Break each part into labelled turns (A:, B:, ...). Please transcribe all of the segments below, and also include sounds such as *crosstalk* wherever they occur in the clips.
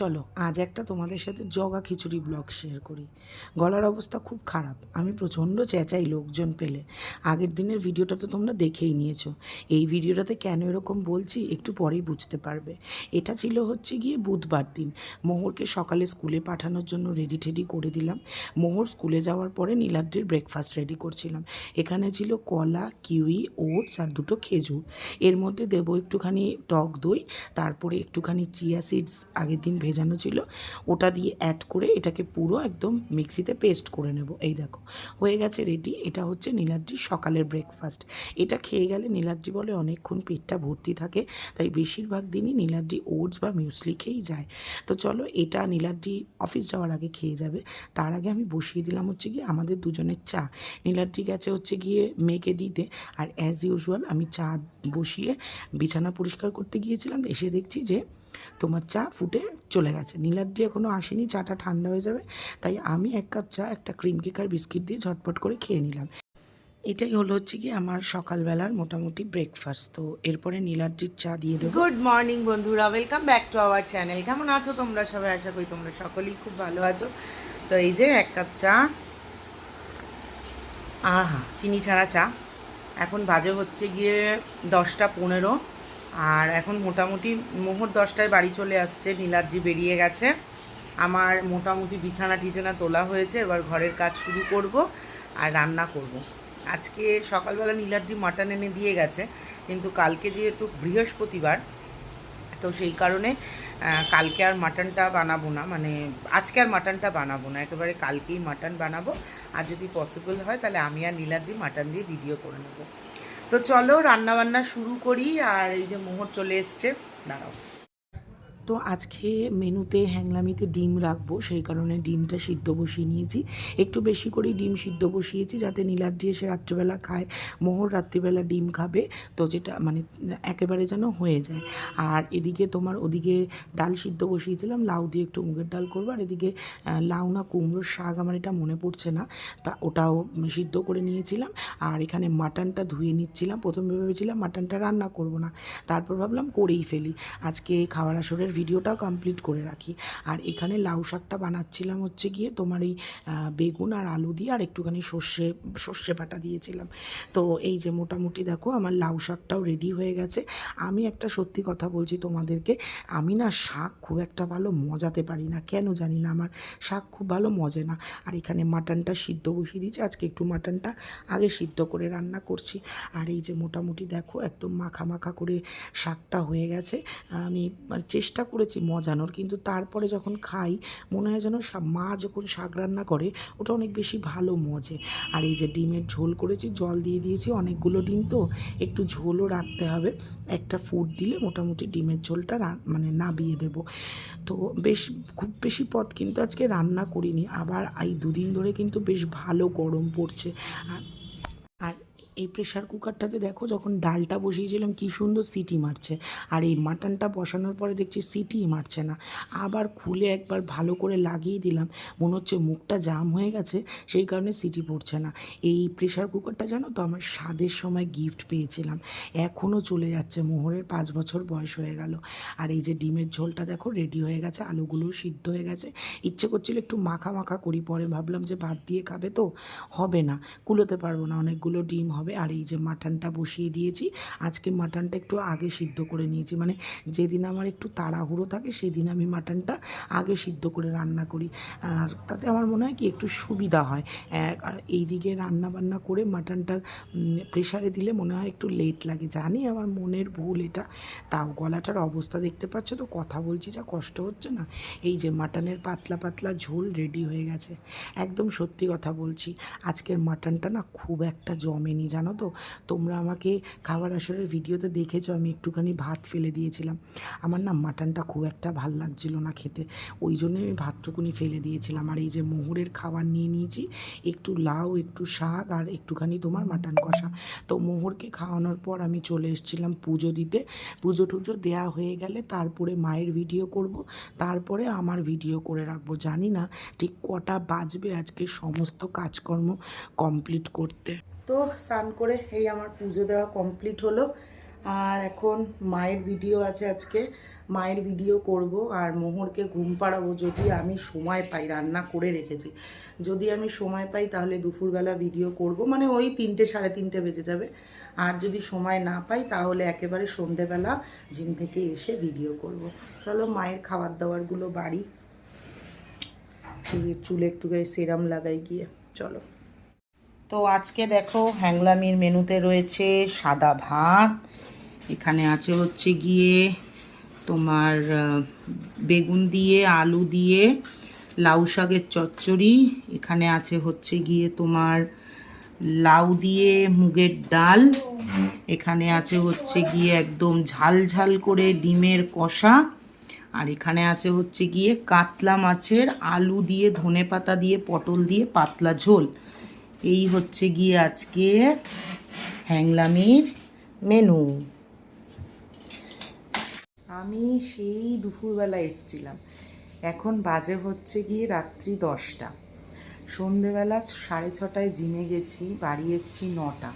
A: চলো, আজ একটা তোমাদের সাথে জগা খিচুড়ি ব্লগ শেয়ার করি। গলার অবস্থা খুব খারাপ। আমি প্রচণ্ড চেঁচাই লোকজন পেলে। আগের দিনের ভিডিওটা তো তোমরা দেখেই নিয়েছো। এই ভিডিওটাতে কেন এরকম বলছি একটু পরেই বুঝতে পারবে। এটা ছিল হচ্ছে গিয়ে বুধবার দিন। মোহরকে সকালে স্কুলে পাঠানোর জন্য রেডি টেডি করে দিলাম। মোহর স্কুলে যাওয়ার পরে নীলাদ্রির ব্রেকফাস্ট রেডি করছিলাম। এখানে ছিল কলা, কিউই, ওটস আর দুটো খেজুর। এর মধ্যে দেবো একটুখানি টক দই, তারপরে একটুখানি চিয়া সিডস আগের দিন ভেজানো ছিল, ওটা দিয়ে অ্যাড করে এটাকে পুরো একদম মিক্সিতে পেস্ট করে নেব। এই দেখো, হয়ে গেছে রেডি এটা হচ্ছে নীলাদ্রির সকালের ব্রেকফাস্ট এটা খেয়ে গেলে নীলাদ্রি বলে অনেকক্ষণ পেটটা ভর্তি থাকে, তাই বেশিরভাগ দিনই নীলাদ্রি ওটস বা মিউসলি খেয়েই যায়। তো চলো, এটা নীলাদ্রি অফিস যাওয়ার আগে খেয়ে যাবে। তার আগে আমি বসিয়ে দিলাম হচ্ছে গিয়ে আমাদের দুজনের চা। নীলাদ্রি গেছে হচ্ছে গিয়ে মেয়েকে দিতে, আর অ্যাজ ইউজুয়াল আমি চা বসিয়ে বিছানা পরিষ্কার করতে গিয়েছিলাম, এসে দেখছি যে তোমার চা ফুটে চলে গেছে। নীলাদ্রি এখনও আসেনি, চাটা ঠান্ডা হয়ে যাবে, তাই আমি এক কাপ চা, একটা ক্রিম কেক আর বিস্কিট দিয়ে ঝটপট করে খেয়ে নিলাম। এটাই হলো হচ্ছে কি আমার সকালবেলার মোটামুটি ব্রেকফাস্ট তো এরপরে নীলাদ্রির চা দিয়ে দেবো।
B: গুড মর্নিং বন্ধুরা welcome back to our channel কেমন আছো তোমরা সবাই? আশা করি তোমরা সকলেই খুব ভালো আছো। তো এই যে এক কাপ চা, আহা, চিনি ছাড়া চা। এখন বাজে হচ্ছে গিয়ে দশটা পনেরো। আর এখন মোটামুটি মোহর দশটায় বাড়ি চলে আসছে, নীলাদ্রি বেরিয়ে গেছে। আমার মোটামুটি বিছানা টিছানা তোলা হয়েছে, এবার ঘরের কাজ শুরু করব আর রান্না করব। আজকে সকালবেলা নীলাদ্রি মাটন এনে দিয়ে গেছে, কিন্তু কালকে যেহেতু বৃহস্পতিবার, তো সেই কারণে কালকে আর মাটনটা বানাবো না মানে আজকে আর মাটনটা বানাবো না, একেবারে কালকেই মাটন বানাবো। আর যদি পসিবল হয়, তাহলে আমি আর নীলাদ্রি মাটন দিয়ে ভিডিও করে নেব। তো চলো রান্নাবান্না শুরু করি আর এই যে মোহর চলে এসছে। দাঁড়াও।
A: তো আজকে মেনুতে হ্যাংলামিতে ডিম রাখব, সেই কারণে ডিমটা সিদ্ধ বসিয়ে নিয়েছি। একটু বেশি করে ডিম সিদ্ধ বসিয়েছি যাতে নীলাদ্রি এসে রাত্রিবেলা খায়। মোহর রাত্রিবেলা ডিম খাবে, তো যেটা মানে একেবারে যেন হয়ে যায়। আর এদিকে তোমার ওদিকে ডাল সিদ্ধ বসিয়েছিলাম, লাউ দিয়ে একটু মুগের ডাল করব। আর এদিকে লাউ না কুমড়োর শাক আমার এটা মনে পড়ছে না, তা ওটাও সিদ্ধ করে নিয়েছিলাম। আর এখানে মাটনটা ধুয়ে নিচ্ছিলাম। প্রথমে ভেবেছিলাম মাটনটা রান্না করব না, তারপর ভাবলাম করেই ফেলি। আজকে খাওয়ার আসরের ভিডিওটাও কমপ্লিট করে রাখি। আর এখানে লাউ শাকটা বানাচ্ছিলাম হচ্ছে গিয়ে তোমার এই বেগুন আর আলু দিয়ে আর একটুখানি সর্ষে সর্ষে বাটা দিয়েছিলাম। তো এই যে মোটামুটি দেখো আমার লাউ শাকটাও রেডি হয়ে গেছে। আমি একটা সত্যি কথা বলছি তোমাদেরকে, আমি না শাক খুব একটা ভালো মজাতে পারি না। কেন জানি না, আমার শাক খুব ভালো মজে না। আর এখানে মাটনটা সিদ্ধ বসিয়ে দিয়েছি, আজকে একটু মাটনটা আগে সিদ্ধ করে রান্না করছি। আর এই যে মোটামুটি দেখো একদম মাখা মাখা করে শাকটা হয়ে গেছে। আমি মানে চেষ্টা করেছি মজানোর, কিন্তু তারপরে যখন খাই, মনে হয় যেন মা যখন শাক রান্না করে, ওটা অনেক বেশি ভালো মজে। আর এই যে ডিমের ঝোল করেছি, জল দিয়ে দিয়েছি অনেকগুলো ডিম তো, একটু ঝোলও রাখতে হবে। একটা ফুট দিলে মোটামুটি ডিমের ঝোলটা মানে নাবিয়ে দেব। তো বেশ, খুব বেশি পদ কিন্তু আজকে রান্না করিনি, আবার এই দুদিন ধরে কিন্তু বেশ ভালো গরম পড়ছে। আর এই প্রেশার কুকারটাতে দেখো যখন ডালটা বসিয়েছিলাম কী সুন্দর সিটি মারছে। আর এই মাটনটা বসানোর পরে দেখছি সিটিই মারছে না। আবার খুলে একবার ভালো করে লাগিয়ে দিলাম। মনে হচ্ছে মুখটা জাম হয়ে গেছে, সেই কারণে সিটি পড়ছে না। এই প্রেশার কুকারটা জানো তো আমার স্বাদের সময় গিফট পেয়েছিলাম। এখনও চলে যাচ্ছে। মোহরের পাঁচ বছর বয়স হয়ে গেল। আর এই যে ডিমের ঝোলটা দেখো রেডি হয়ে গেছে, আলুগুলো সিদ্ধ হয়ে গেছে। ইচ্ছে করছিল একটু মাখা মাখা করি, পরে ভাবলাম যে ভাত দিয়ে খাবে তো? হবে না। কুলোতে পারব না। অনেকগুলো ডিম হবে। আর এই যে মাটনটা বসিয়ে দিয়েছি, আজকে মাটনটা একটু আগে সিদ্ধ করে নিয়েছি। মানে যেদিন আমার একটু তাড়াহুড়ো থাকে, সেদিন আমি মাটনটা আগে সিদ্ধ করে রান্না করি। আর তাতে আমার মনে হয় কি, একটু সুবিধা হয়। আর এই দিকে রান্না বান্না করে মাটনটা প্রেশারে দিলে মনে হয় একটু লেট লাগে। জানি আমার মনের ভুল এটা, তাও গলাটার অবস্থা দেখতে পাচ্ছ তো, কথা বলছি যা কষ্ট হচ্ছে না। এই যে মাটনের পাতলা পাতলা ঝোল রেডি হয়ে গেছে। একদম সত্যি কথা বলছি, আজকের মাটনটা না খুব একটা জমেনি তো? তোমরা আমাকে খাবার আসরের ভিডিওতে দেখেছ, আমি একটুখানি ভাত ফেলে দিয়েছিলাম। আমার না মাটনটা খুব একটা ভালো লাগছিল না খেতে। ওই জন্য আমি ভাতটুকুনি ফেলে দিয়েছিলাম। আর এই যে মোহরের খাবার নিয়ে নিয়েছি, একটু লাউ, একটু শাক আর একটুখানি তোমার মাটন কষা। তো মোহরকে খাওয়ানোর পর আমি চলে এসেছিলাম পুজো দিতে। পুজো টুজো দেওয়া হয়ে গেলে তারপরে মায়ের ভিডিও করব। তারপরে আমার ভিডিও করে রাখব। জানি না ঠিক কটা বাজবে আজকে সমস্ত কাজকর্ম কমপ্লিট করতে। তো স্নান করে এই আমার পুজো দেওয়া কমপ্লিট হলো।
B: আর এখন মায়ের ভিডিও আছে আজকে। মায়ের ভিডিও করব। আর মোহরকে ঘুম পাড়াবো যদি আমি সময় পাই, রান্না করে রেখেছি। যদি আমি সময় পাই তাহলে দুপুরবেলা ভিডিও করব। মানে ওই তিনটে, সাড়ে তিনটে বেজে যাবে। আর যদি সময় না পাই তাহলে একেবারে সন্ধেবেলা জিম থেকে এসে ভিডিও করব। চলো মায়ের খাবার দাবারগুলো বাড়ি। চুলে চুলে একটু সেরাম লাগাই গিয়ে। চলো। তো আজকে দেখো হ্যাংলামির মেনুতে রয়েছে সাদা ভাত, এখানে আছে হচ্ছে গিয়ে তোমার বেগুন দিয়ে, আলু দিয়ে, লাউ শাকের চচ্চড়ি, এখানে আছে হচ্ছে গিয়ে তোমার লাউ দিয়ে মুগের ডাল, এখানে আছে হচ্ছে গিয়ে একদম ঝাল ঝাল করে ডিমের কষা, আর এখানে আছে হচ্ছে গিয়ে কাতলা মাছের আলু দিয়ে, ধনে পাতা দিয়ে, পটল দিয়ে পাতলা ঝোল। এই হচ্ছে গিয়ে আজকে হ্যাংলামির মেনু। আমি সেই দুপুরবেলা এসছিলাম। এখন বাজে হচ্ছে গিয়ে রাত্রি দশটা। সন্ধেবেলা সাড়ে ছটায় জিমে গেছি, বাড়ি এসছি নটা।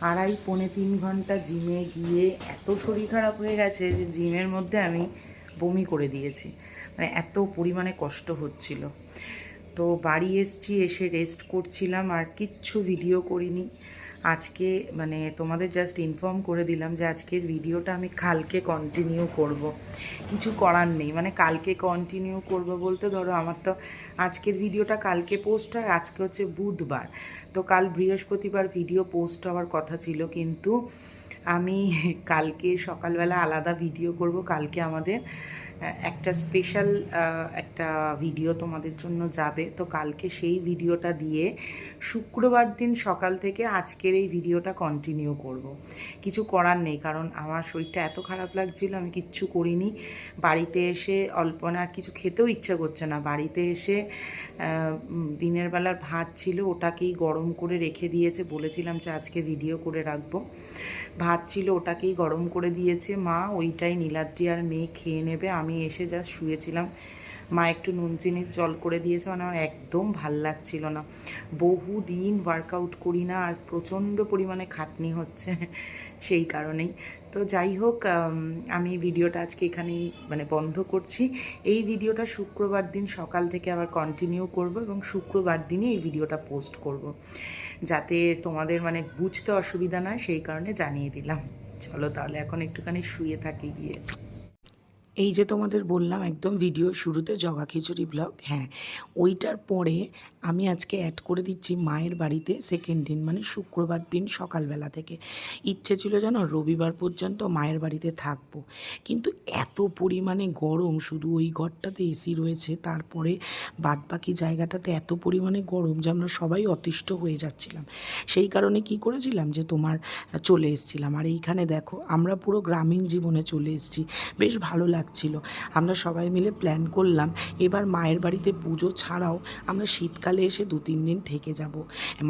B: আড়াই পৌনে তিন ঘণ্টা জিমে গিয়ে এত শরীর খারাপ হয়ে গেছে যে জিমের মধ্যে আমি বমি করে দিয়েছি। মানে এত পরিমাণে কষ্ট হচ্ছিল। তো বাড়ি এসছি, এসে রেস্ট করছিলাম আর কিচ্ছু ভিডিও করিনি। আজকে মানে তোমাদের জাস্ট ইনফর্ম করে দিলাম যে আজকের ভিডিওটা আমি কালকে কন্টিনিউ করব। কিছু করার নেই মানে কালকে কন্টিনিউ করব বলতে ধরো আমার তো আজকের ভিডিওটা কালকে পোস্ট হয়, আজকে হচ্ছে বুধবার। তো কাল বৃহস্পতিবার ভিডিও পোস্ট হওয়ার কথা ছিল, কিন্তু আমি কালকে সকালবেলা আলাদা ভিডিও করব, কালকে আমাদের একটা স্পেশাল একটা ভিডিও তোমাদের জন্য যাবে। তো কালকে সেই ভিডিওটা দিয়ে শুক্রবার দিন সকাল থেকে আজকের এই ভিডিওটা কন্টিনিউ করব। কিছু করার নেই, কারণ আমার শরীরটা এত খারাপ লাগছিল, আমি কিচ্ছু করিনি। বাড়িতে এসে অল্প না কিছু খেতেও ইচ্ছা করছে না। বাড়িতে এসে দিনের বেলার ভাত ছিল, ওটাকেই গরম করে রেখে দিয়েছে। বলেছিলাম যে আজকে ভিডিও করে রাখব। ভাত ছিল, ওটাকেই গরম করে দিয়েছে। মা, ওইটাই নীলাদ্রি আর মেয়ে খেয়ে নেবে, আমি এসে জাস্ট শুয়েছিলাম। মা একটু নুন চিনির জল করে দিয়েছে মানে আমার একদম ভালো লাগছিল না। বহু দিন ওয়ার্কআউট করি না, আর প্রচণ্ড পরিমাণে খাটনি হচ্ছে *laughs* সেই কারণেই। তো যাই হোক আমি ভিডিওটা আজকে এখানেই মানে বন্ধ করছি। এই ভিডিওটা শুক্রবার দিন সকাল থেকে আবার কন্টিনিউ করব এবং শুক্রবার দিনই এই ভিডিওটা পোস্ট করব। যাতে তোমাদের মানে বুঝতে অসুবিধা নয় সেই কারণে জানিয়ে দিলাম। চলো তাহলে এখন একটুখানি শুয়ে থাকি গিয়ে।
A: এই যে তোমাদের বললাম একদম ভিডিও শুরুতে জগা খিচুড়ি ব্লগ হ্যাঁ ওইটার পরে আমি আজকে অ্যাড করে দিচ্ছি মায়ের বাড়িতে সেকেন্ড দিন মানে শুক্রবার দিন সকালবেলা থেকে। ইচ্ছে ছিল যেন রবিবার পর্যন্ত মায়ের বাড়িতে থাকব। কিন্তু এত পরিমাণে গরম, শুধু ওই ঘরটাতে এসি রয়েছে, তারপরে বাদবাকি জায়গাটাতে এত পরিমাণে গরম যে আমরা সবাই অতিষ্ঠ হয়ে যাচ্ছিলাম। সেই কারণে কি করেছিলাম যে তোমার চলে এসেছিলাম। আর এইখানে দেখো, আমরা পুরো গ্রামীণ জীবনে চলে এসেছি। বেশ ভালো লাগছিল। আমরা সবাই মিলে প্ল্যান করলাম, এবার মায়ের বাড়িতে পুজো ছাড়াও আমরা শীতকালে এসে দু তিন দিন থেকে যাব।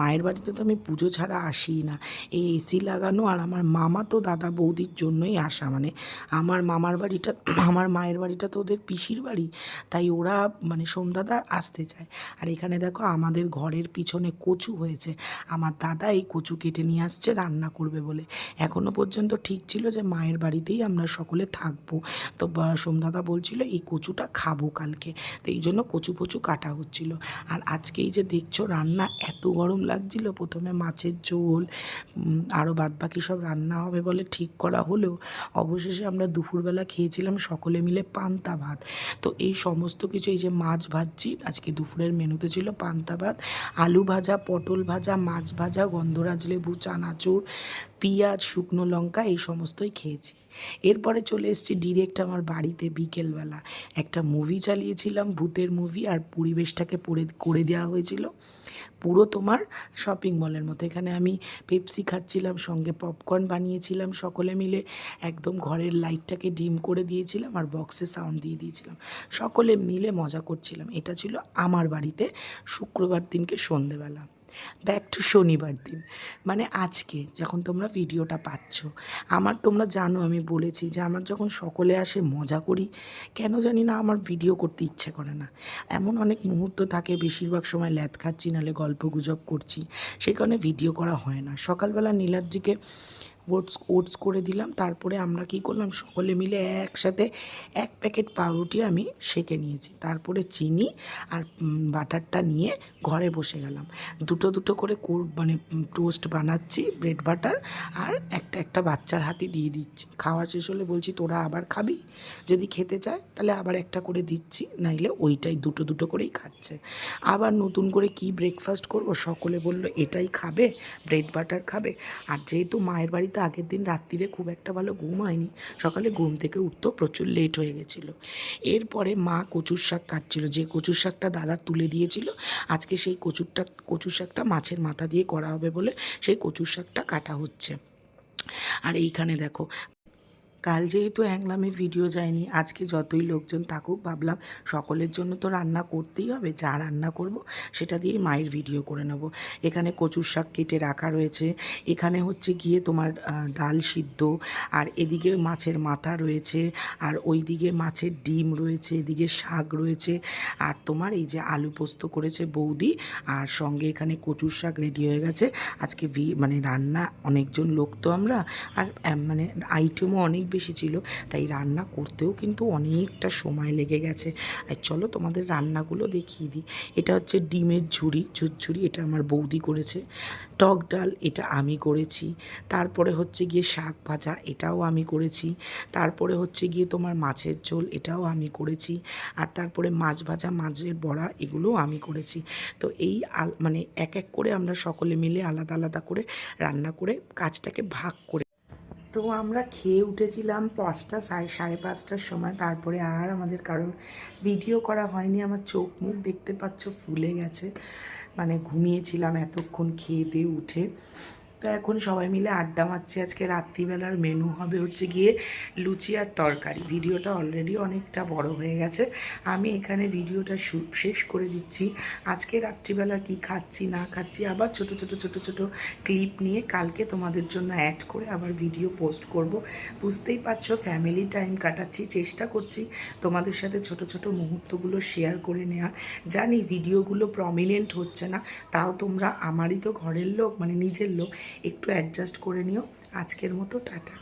A: মায়ের বাড়িতে তো আমি পুজো ছাড়া আসিই না। এই এসি লাগানো আর আমার মামা তো দাদা বৌদির জন্যই আসা। মানে আমার মামার বাড়িটা, আমার মায়ের বাড়িটা তো ওদের পিসির বাড়ি। তাই ওরা মানে সন্ধ্যাদা আসতে চায়। আর এখানে দেখো আমাদের ঘরের পিছনে কচু হয়েছে। আমার দাদা এই কচু কেটে নিয়ে আসছে, রান্না করবে বলে। এখনও পর্যন্ত ঠিক ছিল যে মায়ের বাড়িতেই আমরা সকলে থাকব। তো সোমদাদা বলছিল, এই কচুটা খাব কালকে। তো এই জন্য কচু পচু কাটা হচ্ছিল। আর আজকে এই যে দেখছ, রান্না এত গরম লাগছিল, প্রথমে মাছের ঝোল আরও বাদ বাকি সব রান্না হবে বলে ঠিক করা হলেও অবশেষে আমরা দুপুরবেলা খেয়েছিলাম সকলে মিলে পান্তা ভাত। তো এই সমস্ত কিছু, এই যে মাছ ভাজছি, আজকে দুপুরের মেনুতে ছিল পান্তা ভাত, আলু ভাজা, পটল ভাজা, মাছ ভাজা, গন্ধরাজ লেবু, চানাচুর, পেঁয়াজ, শুকনো লঙ্কা, এই সমস্তই খেয়েছি। এরপরে চলে এসেছি ডিরেক্ট আমার বাড়িতে বিকেলবেলা। একটা মুভি চালিয়েছিলাম, ভূতের মুভি আর পরিবেশটাকে পড়ে করে দেওয়া হয়েছিল। পুরো তোমার শপিং মলের মতো। এখানে আমি পেপসি খাচ্ছিলাম, সঙ্গে পপকর্ন বানিয়েছিলাম, সকলে মিলে একদম ঘরের লাইটটাকে ডিম করে দিয়েছিলাম, আর বক্সে সাউন্ড দিয়ে দিয়েছিলাম। সকলে মিলে মজা করছিলাম। এটা ছিল আমার বাড়িতে শুক্রবার দিনকে সন্ধেবেলা। ব্যাক টু শনিবার দিন। মানে আজকে যখন তোমরা ভিডিওটা পাচ্ছ, আমার তোমরা জানো আমি বলেছি যে আমার যখন সকলে আসে মজা করি, কেন জানি না আমার ভিডিও করতে ইচ্ছে করে না। এমন অনেক মুহূর্ত থাকে, বেশিরভাগ সময় ল্যাদ খাচ্ছি, নাহলে গল্প গুজব করছি, সেই কারণে ভিডিও করা হয় না। সকালবেলা নীলাদ্রিকে ওটস ওটস করে দিলাম। তারপরে আমরা কি করলাম? সকলে মিলে একসাথে এক প্যাকেট পাউরুটি আমি সেঁকে নিয়েছি। তারপরে চিনি আর বাটারটা নিয়ে ঘরে বসে গেলাম। দুটো দুটো করে মানে টোস্ট বানাচ্ছি, ব্রেড বাটার আর একটা একটা বাচ্চার হাতে দিয়ে দিচ্ছি। খাওয়া শেষ হলে বলছি, তোরা আবার খাবি? যদি খেতে চায়, তাহলে আবার একটা করে দিচ্ছি, নাইলে ওইটাই দুটো দুটো করেই খাচ্ছে। আবার নতুন করে কি ব্রেকফাস্ট করব? সকলে বলল, এটাই খাবে, ব্রেড বাটার খাবে। আর যেহেতু মায়ের বাড়িতে আগের দিন রাত্রিরে খুব একটা ভালো ঘুম হয়নি। সকালে ঘুম থেকে উঠতেও প্রচুর লেট হয়ে গেছিল। এরপরে মা কচুর শাক কাটছিল। যে কচুর শাকটা দাদা তুলে দিয়েছিল, আজকে সেই কচুরটা, কচুর শাকটা মাছের মাথা দিয়ে করা হবে বলে সেই কচুর শাকটা কাটা হচ্ছে। আর এইখানে দেখো কাল যেহেতু অ্যাংলামে ভিডিও যায়নি, আজকে যতই লোকজন থাকুক, ভাবলাম সকলের জন্য তো রান্না করতেই হবে, যা রান্না করব সেটা দিয়েই মায়ের ভিডিও করে নেব। এখানে কচুর শাক কেটে রাখা রয়েছে, এখানে হচ্ছে গিয়ে তোমার ডাল সিদ্ধ, আর এদিকে মাছের মাথা রয়েছে, আর ওইদিকে মাছের ডিম রয়েছে, এদিকে শাক রয়েছে, আর তোমার এই যে আলু পোস্ত করেছে বৌদি, আর সঙ্গে এখানে কচুর শাক রেডি হয়ে গেছে। আজকে মানে রান্না অনেকজন লোক তো আমরা, আর মানে আইটেমও অনেক বেশি ছিল, তাই রান্না করতেও কিন্তু অনেকটা সময় লেগে গেছে। আর চলো তোমাদের রান্নাগুলো দেখিয়ে দিই। এটা হচ্ছে ডিমের ঝুড়ি ঝুরঝুরি এটা আমার বৌদি করেছে। টক ডাল এটা আমি করেছি। তারপরে হচ্ছে গিয়ে শাক ভাজা এটাও আমি করেছি। তারপরে হচ্ছে গিয়ে তোমার মাছের ঝোল এটাও আমি করেছি। আর তারপরে মাছ ভাজা, মাছের বড়া এগুলোও আমি করেছি। তো এই মানে এক এক করে আমরা সকলে মিলে আলাদা আলাদা করে রান্না করে কাজটাকে ভাগ করে তো আমরা খেয়ে উঠেছিলাম পাঁচটা সাড়ে সাড়ে পাঁচটার সময়। তারপরে আর আমাদের কারোর ভিডিও করা হয়নি। আমার চোখ মুখ দেখতে পাচ্ছ, ফুলে গেছে। মানে ঘুমিয়েছিলাম এতক্ষণ খেয়ে দিয়ে উঠে। তো এখন সবাই মিলে আড্ডা মারছি আজকে রাত্রিবেলার মেনু হবে হচ্ছে গিয়ে লুচি আর তরকারি। ভিডিওটা অলরেডি অনেকটা বড় হয়ে গেছে। আমি এখানে ভিডিওটা শেষ করে দিচ্ছি। আজকে রাত্রিবেলা কি খাচ্ছি, না খাচ্ছি, আবার ছোট ছোট ছোট ছোট ক্লিপ নিয়ে কালকে তোমাদের জন্য অ্যাড করে আবার ভিডিও পোস্ট করব। বুঝতেই পারছ ফ্যামিলি টাইম কাটাচ্ছি, চেষ্টা করছি তোমাদের সাথে ছোট ছোট মুহূর্তগুলো শেয়ার করে নেওয়া জানি ভিডিওগুলো প্রমিনেন্ট হচ্ছে না, তাও তোমরা আমারই তো ঘরের লোক মানে নিজের লোক। একটু অ্যাডজাস্ট করে নিও। আজকের মতো টাটা।